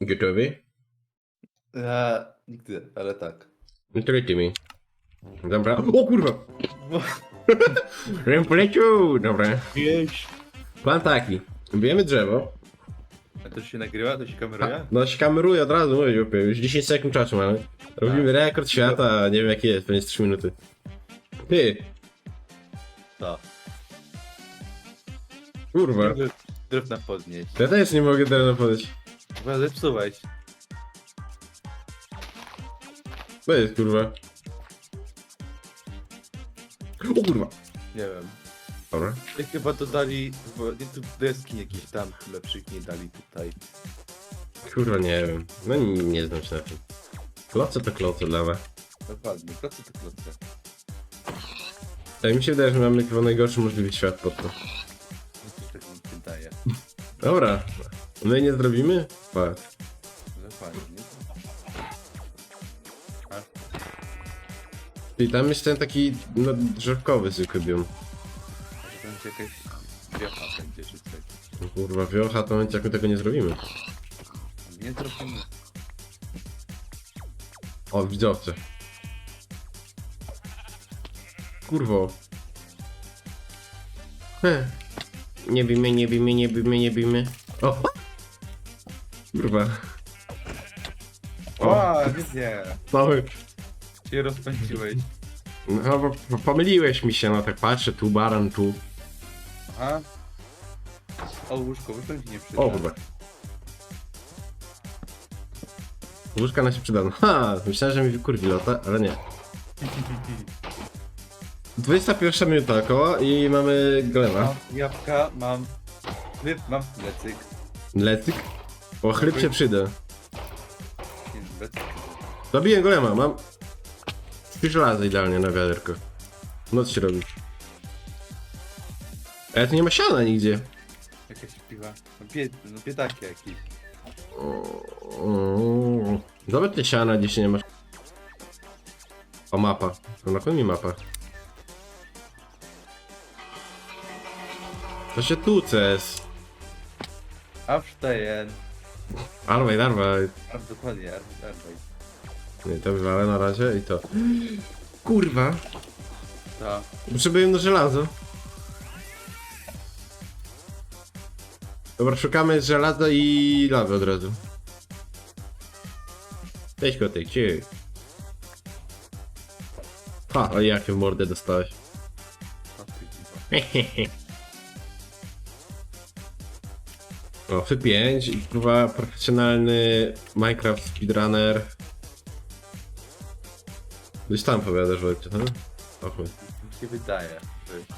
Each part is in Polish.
Gotowy? Ja, nigdy, ale tak. No to lecimy. Dobra. O kurwa! Rem polecił! Dobra. Jeść. Plan taki. Bijemy drzewo. A to się nagrywa, to się kameruje? no się kameruje od razu, mówię, już 10 sekund czasu mamy. Robimy rekord świata, nie wiem jaki jest, będzie 3 minuty. Ty, To. kurwa. Drewna podnieść. Ja też nie mogę teraz podejść. Chyba zepsułeś. Co jest kurwa? O kurwa. Nie wiem. Dobra. I chyba dodali, bo nie tu deski jakieś tam lepszych nie dali tutaj. Kurwa nie wiem. No nie, nie znam się na tym. Kloce to kloce dla was. Dokładnie, klocy to kloce. Tak mi się wydaje, że mamy chyba najgorszy możliwy świat pod to. No tak mi się wydaje. Dobra. My nie zrobimy? Patrz. Dokładnie. A, I tam jest ten taki, no, drzewkowy zwykły biom. może będzie jakaś wiocha będzie czy coś. No Kurwa, wiocha, to jak my tego nie zrobimy. Nie zrobimy. O, widzowce. Kurwo. Heh. Nie bijmy, nie bijmy, nie bijmy, nie bijmy. O! Kurwa. O, O, nie. mały. Się rozpędziłeś. No, bo bo pomyliłeś mi się, no tak patrzę, tu baran, tu. Aha. O, łóżko, łóżko ci nie przyda. O, kurwa. Łóżka na się przydano. Ha! Myślałem, że mi wykurwi lota, ale nie. 21 minuta około i mamy golema. Mam jabłka, mam... Mam plecyk. Lecyk? O, chleb się przyda. Zabiję golema, mam... Trzy żelaza idealnie na wiaderko. Noc się robi. Ale tu nie ma siana nigdzie. Jakaś piwa. No, pie, no pietaki jakieś. Mm. Zobacz te siana, gdzie się nie masz. O, mapa. To na pewno mi mapa. To się tu ces. Aufstehen. Arwaj, arwaj. A, dokładnie, ar- arbej. Nie, to wywalę na razie i to. Kurwa. To. Potrzebuję no żelazo. Dobra, szukamy żelaza i lawy od razu. Cześć kotek, cię. Ha, ale jakie w mordę dostałeś. O, ty dziwo. O, F5 i kurwa profesjonalny Minecraft speedrunner. Gdzieś tam powiadasz Wojcie, no? O chuj. Mi się wydaje, że...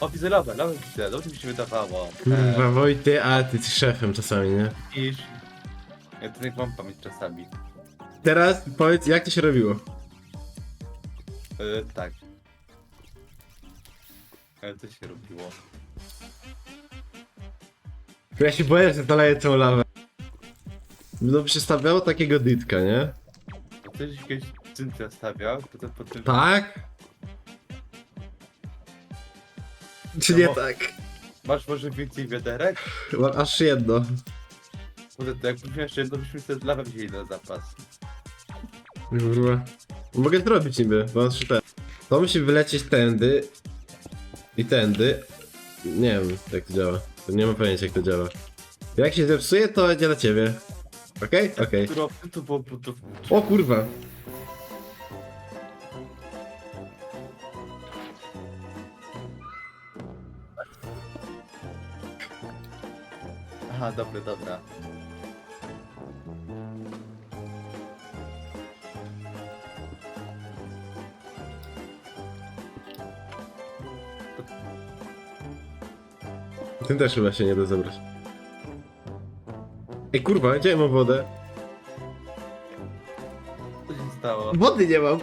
O, widzę lawę, lawę widzę, dobrze mi się wydawało. Kurwa Wojty, a ty jesteś szefem czasami, nie? Iż... Ja to jak mam pamięć czasami. Teraz powiedz jak to się robiło. E, tak. Ale to się robiło. Ja się boję, że doleję całą lawę. No przystawiało takiego dytka, nie? To Ktoś jakieś cyntra stawiał, potem potem... Tak? Czy No nie bo- tak? Masz może więcej wiaderek? Mam aż jedno. Kurde, to jakbyśmy jeszcze jedno, byśmy sobie lawę wzięli na zapas. Kurwa. Mogę zrobić niby, bo mam trzy te. To musi wylecieć tędy i tędy. Nie wiem jak to działa. To nie mam pojęcia jak to działa. Jak się zepsuje, to będzie dla ciebie. Okej? Okej. Którą to było to... O kurwa. Aha, dobra, dobra. Tym też chyba się nie da zebrać. Ej kurwa, gdzie ja mam wodę? Co się stało? Wody nie mam.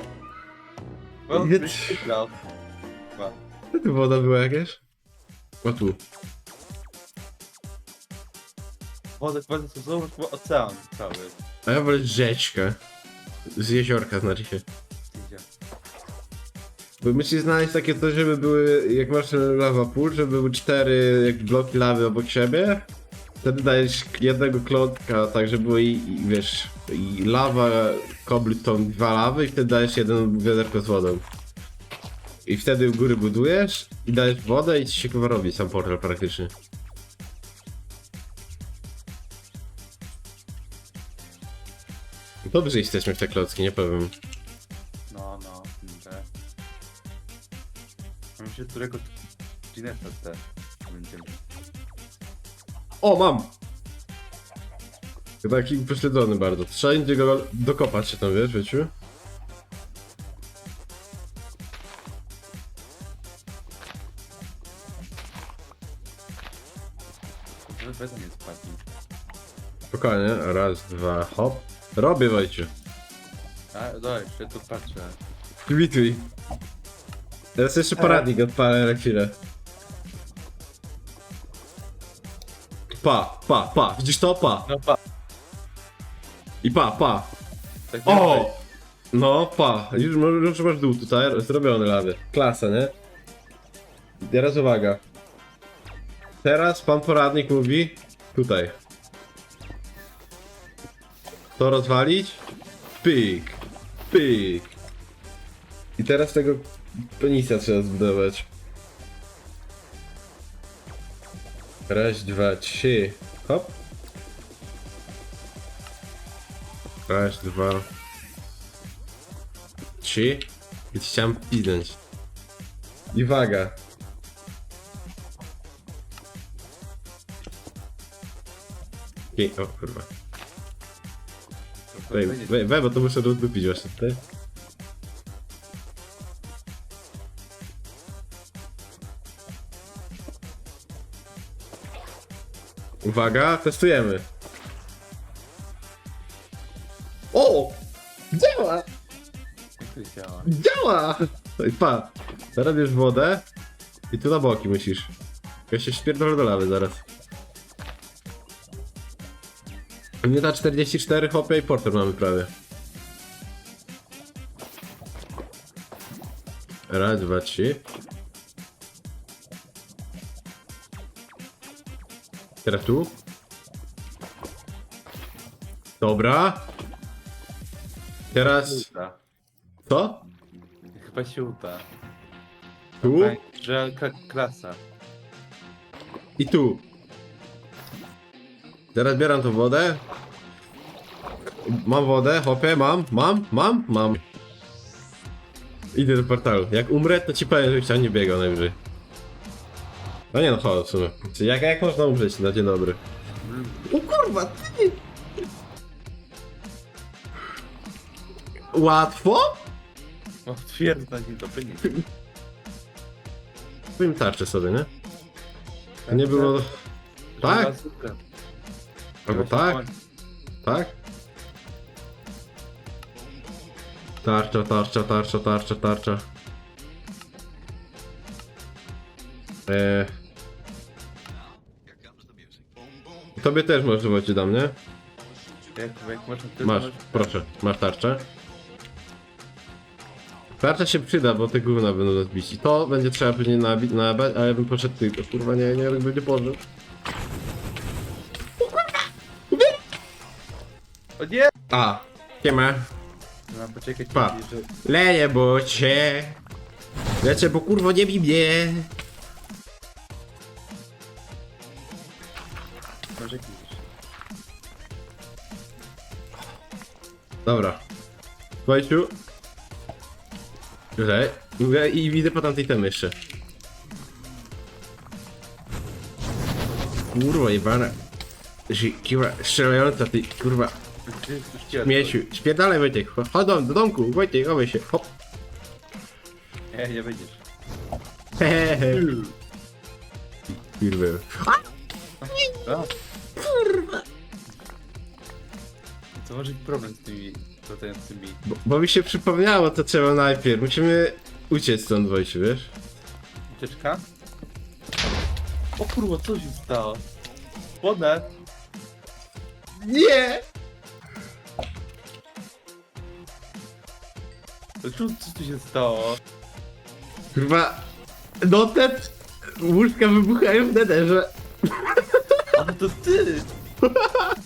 O, Nie- byś. Chyba. Gdzie tu woda była jakaś? O tu. Woda, woda to znowu ocean cały. A ja wolę rzeczkę. Z jeziorka znaczy się. Bo musisz znaleźć takie coś, żeby były, jak masz lava pool, żeby były cztery jak bloki lawy obok siebie wtedy dajesz jednego klocka, tak żeby było i, i wiesz, i lawa, cobblestone, dwa lawy i wtedy dajesz jeden wiaderko z wodą. I wtedy u góry budujesz i dajesz wodę i ci się chyba robi sam portal praktycznie. Dobrze jesteśmy w te klocki, nie powiem. No, no, się którego Ginesa te będziemy. O, mam! Taki upośledzony bardzo. Trzeba będzie go dokopać się tam, wiesz, wiecie? Bez mnie spadli. Spokojnie, raz, dwa, hop. Robię, Wojciu. A, dobra, jeszcze tu patrzę. Kwituj. Teraz jeszcze paradnik odpalę na chwilę. Pa, pa, pa. Widzisz to? Pa. No pa. I pa, pa. Tak O! No, pa. Już, masz- już masz dół tutaj zrobiony lawy. Klasa, nie? Teraz uwaga. Teraz pan poradnik mówi tutaj. To rozwalić? Pyk. Pyk. I teraz tego penisa trzeba zbudować. Raz, dwa, trzy. Hop. Raz, dwa, trzy. I chciałem pidnąć. I waga. Okej, o kurwa. Wej, wej, wej, bo to muszę rozdupić właśnie tutaj. Uwaga, testujemy. O! Działa! Działa? Działa! No i pa, teraz bierz wodę i tu na boki musisz. Ja się śpierdolę do lawy zaraz. Minuta 44, hopie i porter mamy prawie. Raz, dwa, trzy. Teraz tu. Dobra. Teraz... Co? Chyba się uda. Tu Że ka- klasa. i tu. Teraz bieram tą wodę. Mam wodę, hopie, mam, mam, mam, mam. Idę do portalu. Jak umrę, to ci powiem, żebyś tam nie biegał najwyżej. No nie no, chodź w sumie. Czy Jak, jak można umrzeć na dzień dobry? O kurwa, ty! Łatwo? O, twierdza nie to by nie. Powiem tarczę sobie, nie? To nie było... Tak? Albo tak? Tak? Tarcza, tarcza, tarcza, tarcza, tarcza. Eee. Tobie też może ci dam, nie? Jak, jak można to Masz, proszę, masz tarczę. Tarcza się przyda, bo te gówna będą rozbici. To będzie trzeba później nabić, nabać, ale ja bym poszedł tylko. Kurwa, nie, nie, tak będzie pożył. O nie! A, siema. Mam poczekać, Pa. że... Leję bo cię. Lecę, bo kurwo nie bij mnie. Dobra. Wojciu. Tutaj. I widzę po tamtej temy jeszcze. Kurwa jebana. Kurwa, strzelająca ty, kurwa, miesiu. Śpierdalaj Wojtek, chodź do, do domku, Wojtek, chowaj się, hop. Nie, nie będziesz. Hehehe. Kurwa. A. To może być problem z tymi latającymi. Bo, bo mi się przypomniało, to trzeba najpierw. Musimy uciec stąd, Wojciu, wiesz? Ucieczka? O kurwa, co się stało? Wodę! Nie! Co, co tu się stało? Kurwa, no te łóżka wybuchają w nederze. Ale to ty!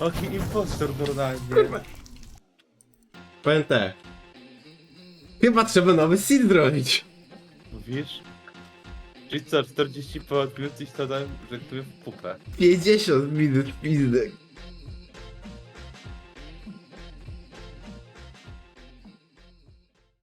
Jaki impostor normalnie. Powiem tak. Chyba trzeba nowy seed robić. Mówisz? Czyli co, 40 po odbiór, to dałem, że tu w pupę. 50 minut pizdek.